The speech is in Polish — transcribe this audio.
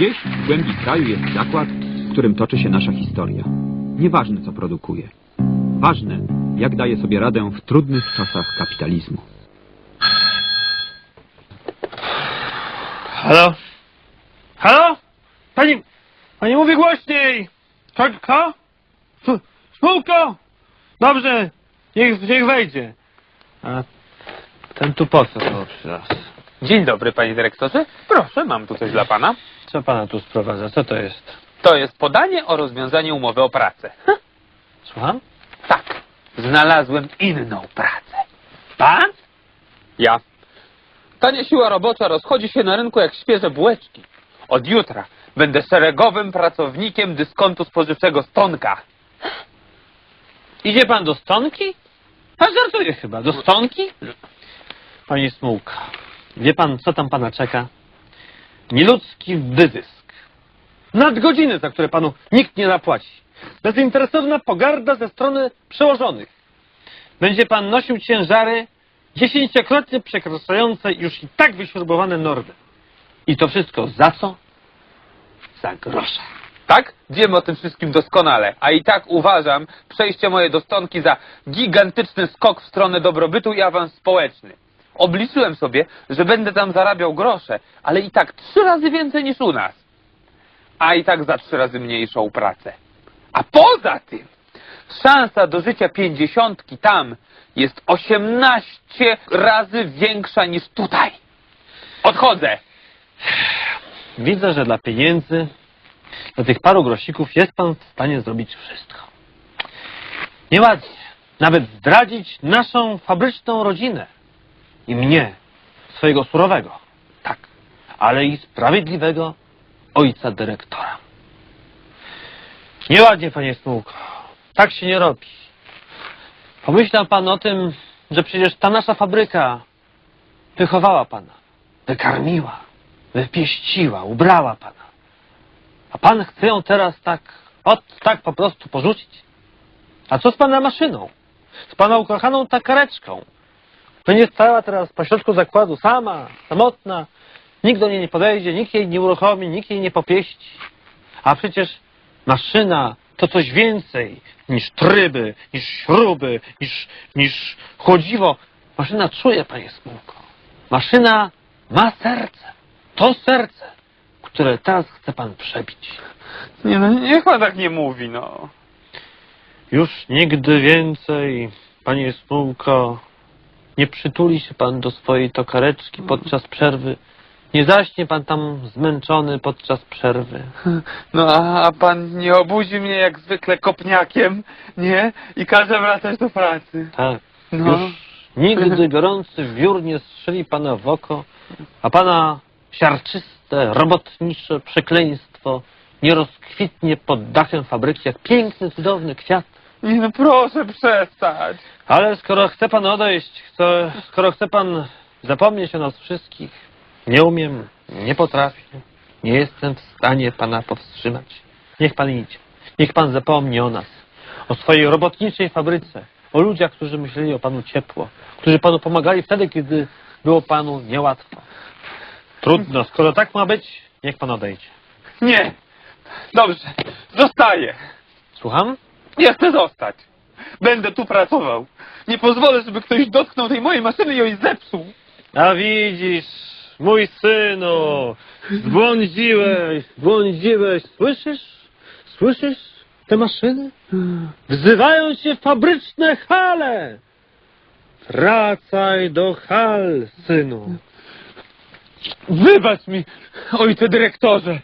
Gdzieś w głębi kraju jest zakład, w którym toczy się nasza historia. Nieważne, co produkuje. Ważne, jak daje sobie radę w trudnych czasach kapitalizmu. Halo? Halo? Pani, pani mówi głośniej! Czekka? Spółko! Dobrze, niech, niech wejdzie. A ten tu po co to raz? Dzień dobry, panie dyrektorze. Proszę, mam tu coś dla pana. Co pana tu sprowadza? Co to jest? To jest podanie o rozwiązanie umowy o pracę. Słucham? Tak, znalazłem inną pracę. Pan? Ja. Tania siła robocza rozchodzi się na rynku jak świeże bułeczki. Od jutra będę szeregowym pracownikiem dyskontu spożywczego Stonka. Idzie pan do stonki? Pan żartuje chyba. Do stonki? Panie Smułka, wie pan, co tam pana czeka? Nieludzki wyzysk. Nadgodziny, za które panu nikt nie zapłaci. Bezinteresowna pogarda ze strony przełożonych. Będzie pan nosił ciężary dziesięciokrotnie przekraczające już i tak wyśrubowane normy. I to wszystko za co? Za grosze. Tak? Wiemy o tym wszystkim doskonale, a i tak uważam przejście moje do Stonki za gigantyczny skok w stronę dobrobytu i awans społeczny. Obliczyłem sobie, że będę tam zarabiał grosze, ale i tak trzy razy więcej niż u nas. A i tak za trzy razy mniejszą pracę. A poza tym, szansa do życia pięćdziesiątki tam jest osiemnaście razy większa niż tutaj. Odchodzę. Widzę, że dla pieniędzy, dla tych paru grosików jest pan w stanie zrobić wszystko. Nieładnie. Nawet zdradzić naszą fabryczną rodzinę. I mnie, swojego surowego. Tak. Ale i sprawiedliwego ojca dyrektora. Nieładnie, panie Smułko. Tak się nie robi. Pomyślał pan o tym, że przecież ta nasza fabryka wychowała pana, wykarmiła, wypieściła, ubrała pana. A pan chce ją teraz tak, od tak po prostu porzucić? A co z pana maszyną? Z pana ukochaną takareczką? Będzie stała teraz pośrodku zakładu sama, samotna. Nikt do niej nie podejdzie, nikt jej nie uruchomi, nikt jej nie popieści. A przecież maszyna to coś więcej niż tryby, niż śruby, niż, niż chłodziwo. Maszyna czuje, panie Smułko. Maszyna ma serce. To serce, które teraz chce pan przebić. Nie no, niech pan tak nie mówi, no. Już nigdy więcej, panie Smułko, nie przytuli się pan do swojej tokareczki podczas przerwy. Nie zaśnie pan tam zmęczony podczas przerwy. No a, a pan nie obudzi mnie jak zwykle kopniakiem, nie? I każe wracać do pracy. Tak. No. Już nigdy gorący wiór nie strzeli pana w oko, a pana siarczyste, robotnicze przekleństwo nie rozkwitnie pod dachem fabryki jak piękny, cudowny kwiat. Nie no, proszę przestać. Ale skoro chce pan odejść, chce, skoro chce pan zapomnieć o nas wszystkich, nie umiem, nie potrafię, nie jestem w stanie pana powstrzymać. Niech pan idzie. Niech pan zapomni o nas, o swojej robotniczej fabryce, o ludziach, którzy myśleli o panu ciepło, którzy panu pomagali wtedy, kiedy było panu niełatwo. Trudno, skoro tak ma być, niech pan odejdzie. Nie. Dobrze, zostaję. Słucham? Ja chcę zostać. Będę tu pracował. Nie pozwolę, żeby ktoś dotknął tej mojej maszyny i ją zepsuł. A widzisz, mój synu, zbłądziłeś, zbłądziłeś, słyszysz? Słyszysz te maszyny? Wzywają cię fabryczne hale! Wracaj do hal, synu. Wybacz mi, ojcze dyrektorze.